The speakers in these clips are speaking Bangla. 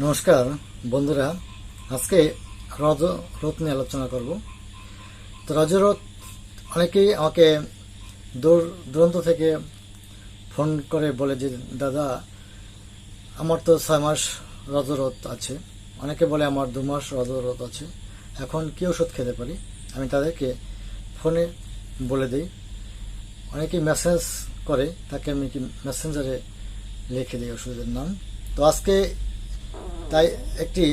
নমস্কার, বন্ধুরা। আজকে রজ, রথ নিয়ে আলোচনা করব। তো রজরথ, অনেকেই আমাকে দূর, দূরান্ত থেকে ফোন করে বলে যে, দাদা, আমার তো ছয় মাস রজরথ আছে। অনেকে বলে, আমার দু মাস রজরথ আছে। এখন কি ওষুধ খেতে পারি? আমি তাদেরকে ফোনে বলে দিই। অনেকেই মেসেজ করে, তাকে আমি কি, মেসেঞ্জারে লিখে দিই ওষুধের নাম। তো আজকে তাই একটি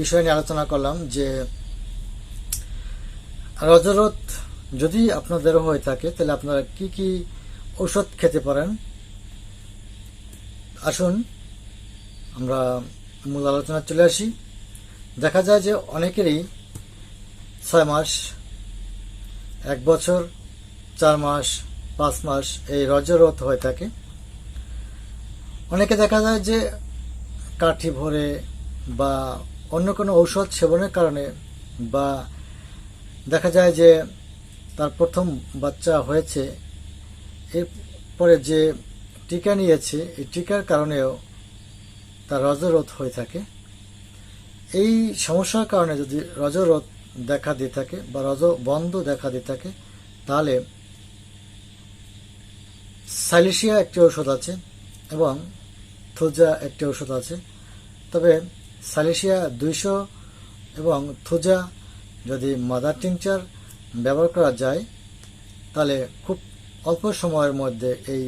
বিষয় নিয়ে আলোচনা করলাম যে রজরথ যদি আপনাদের হয়ে থাকে, তাহলে আপনারা কি কি ঔষধ খেতে পারেন? আসুন, আমরা মূল আলোচনা চলে আসি। দেখা যায় যে অনেকেরই ছয় মাস, এক বছর, চার মাস, পাঁচ মাস এই রজরথ হয়ে থাকে। অনেকে দেখা যায় যে কাঠি ভরে বা অন্য কোনো ঔষধ সেবনের কারণে বা দেখা যায় যে তার প্রথম বাচ্চা হয়েছে, এরপরে যে টিকা নিয়েছে, এই টিকার কারণেও তার রজরোধ হয়ে থাকে। এই সমস্যার কারণে যদি রজরোধ দেখা দিয়ে থাকে বা রজ বন্ধ দেখা দিয়ে থাকে, তাহলে সাইলিশিয়া একটি ঔষধ আছে এবং থোজা একটি ঔষধ আছে। তবে সালিশিয়া দুইশো এবং থুজা যদি মাদার টিংচার ব্যবহার করা যায়, তাহলে খুব অল্প সময়ের মধ্যে এই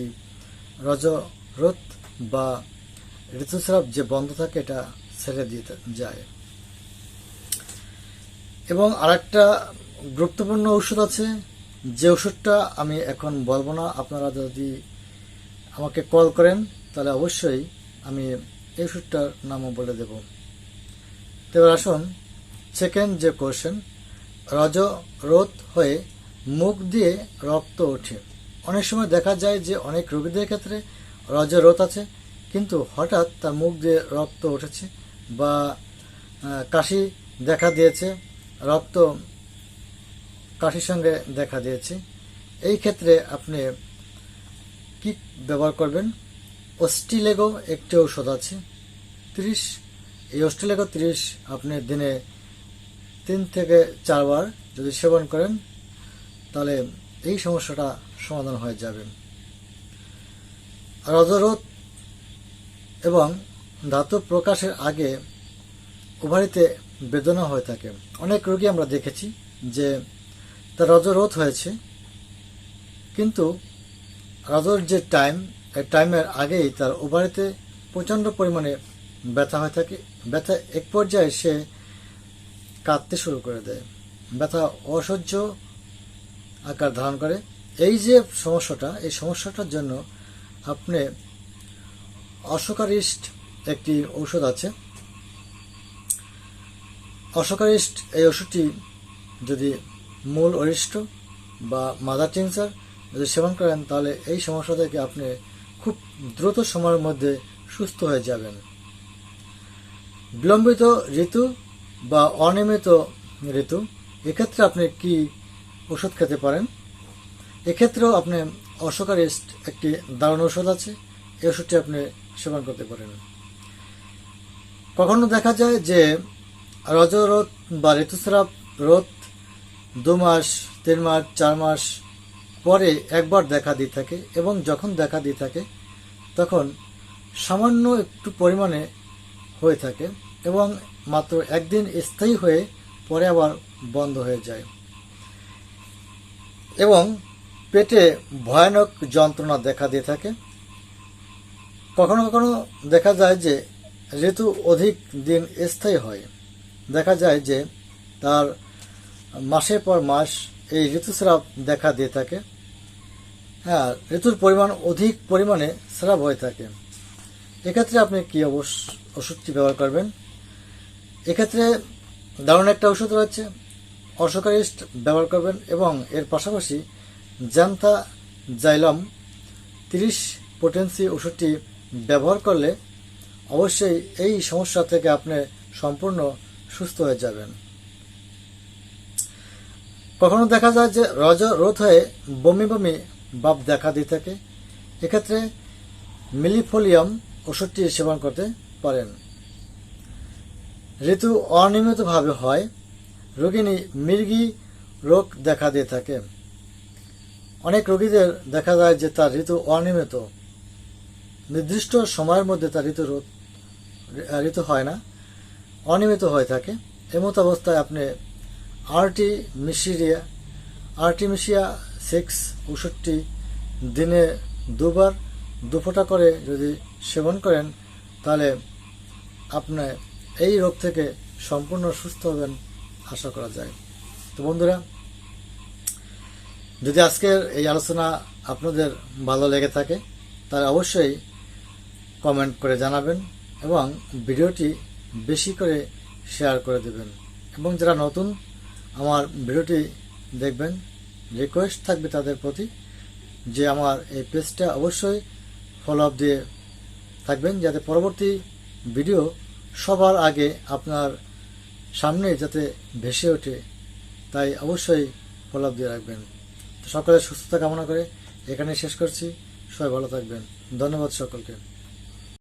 রজরোধ বা ঋতুস্রাব যে বন্ধ থাকে, এটা ছেড়ে দিতে যায়। এবং আরেকটা গুরুত্বপূর্ণ ওষুধ আছে, যে ওষুধটা আমি এখন বলব না। আপনারা যদি আমাকে কল করেন, তাহলে অবশ্যই আমি এই ওষুধটার নামও বলে দেব। তো আসুন সেকেন্ড যে কোশ্চেন রজ রোধ হয়ে মুখ দিয়ে রক্ত ওঠে। অনেক সময় দেখা যায় যে অনেক রোগীদের ক্ষেত্রে রজরোধ আছে, কিন্তু হঠাৎ তার মুখ দিয়ে রক্ত উঠেছে বা কাশি দেখা দিয়েছে, রক্ত কাশির সঙ্গে দেখা দিয়েছে। এই ক্ষেত্রে আপনি কি ব্যবহার করবেন? অস্টিলেগো একটি ঔষধ আছে। তিরিশ, এই অস্টিলেগো তিরিশ আপনি দিনে তিন থেকে চারবার যদি সেবন করেন, তাহলে এই সমস্যাটা সমাধান হয়ে যাবে। রজরোধ এবং ধাতু প্রকাশের আগে ওভারিতে বেদনা হয়ে থাকে। অনেক রোগী আমরা দেখেছি যে তার রজরোধ হয়েছে, কিন্তু রজর যে টাইম টাইমের আগেই তার ওভারিতে প্রচণ্ড পরিমাণে ব্যথা হয়ে থাকে। ব্যথা এক পর্যায়ে সে কাঁদতে শুরু করে দেয়। ব্যথা অসহ্য আকার ধারণ করে। এই যে সমস্যাটা, এই সমস্যাটার জন্য আপনি অশোকারিস্ট একটি ঔষধ আছে। অশোকারিস্ট এই ওষুধটি যদি মূল অরিষ্ট বা মাদার টিনসার যদি সেবন করেন, তাহলে এই সমস্যা থেকে আপনি খুব দ্রুত সময়ের মধ্যে সুস্থ হয়ে যাবেন। বিলম্বিত ঋতু বা অনিয়মিত ঋতু, এক্ষেত্রে আপনি কি ওষুধ খেতে পারেন? এক্ষেত্রেও আপনি অশোকারিস্ট একটি দারুণ ওষুধ আছে, এই ওষুধটি আপনি সেবন করতে পারেন। কখনো দেখা যায় যে রজরোধ বা ঋতুস্রাব রোধ দু মাস, তিন মাস, চার মাস পরে একবার দেখা দিয়ে থাকে এবং যখন দেখা দিয়ে থাকে, তখন সামান্য একটু পরিমাণে হয়ে থাকে এবং মাত্র একদিন স্থায়ী হয়ে পরে আবার বন্ধ হয়ে যায়। এবং পেটে ভয়ানক যন্ত্রণা দেখা দিয়ে থাকে। কখনো কখনো দেখা যায় যে ঋতু অধিক দিন স্থায়ী হয়। দেখা যায় যে তার মাসের পর মাস এই ঋতুস্রাব দেখা দিয়ে থাকে। হ্যাঁ ঋতুর পরিমাণ অধিক পরিমাণে স্রাব হয়ে থাকে। এক্ষেত্রে আপনি কি অবশ্য ওষুধটি ব্যবহার করবেন? এক্ষেত্রে দারুণ একটা ওষুধ রয়েছে। অশোকারিস্ট ব্যবহার করবেন এবং এর পাশাপাশি জান্তা জাইলাম তিরিশ পোটেন্সি ওষুধটি ব্যবহার করলে অবশ্যই এই সমস্যা থেকে আপনি সম্পূর্ণ সুস্থ হয়ে যাবেন। কখনো দেখা যায় যে রজ রোধ হয়ে বমি বমি ভাব দেখা দিয়ে থাকে। এক্ষেত্রে মিলিফোলিয়াম ওষুধটি সেবন করতে পারেন। ঋতু অনিয়মিতভাবে হয়, রোগিণী মৃগী রোগ দেখা দিয়ে থাকে। অনেক রোগীদের দেখা যায় যে তার ঋতু অনিয়মিত। নির্দিষ্ট সময়ের মধ্যে তার ঋতু রোগ ঋতু হয় না, অনিয়মিত হয়ে থাকে। এমত অবস্থায় আপনি আরটি মিশিরিয়া আর্টিমিশিয়া সিক্স ওষুধটি দিনে দুবার দুফোঁটা করে যদি সেবন করেন, তাহলে আপনি এই রোগ থেকে সম্পূর্ণ সুস্থ হবেন আশা করা যায়। তো বন্ধুরা, যদি আজকের এই আলোচনা আপনাদের ভালো লেগে থাকে, তাহলে অবশ্যই কমেন্ট করে জানাবেন এবং ভিডিওটি বেশি করে শেয়ার করে দেবেন। এবং যারা নতুন আমার ভিডিওটি দেখবেন রিকোয়েস্ট থাকবে তাদের প্রতি যে আমার এই পেজটা অবশ্যই ফলো আপ দিয়ে থাকবেন, যাতে পরবর্তী ভিডিও সবার আগে আপনার সামনে যাতে ভেসে ওঠে, তাই অবশ্যই ফলো আপ দিয়ে রাখবেন। সকলের সুস্থতা কামনা করে এখানে শেষ করছি। সবাই ভালো থাকবেন। ধন্যবাদ সকলকে।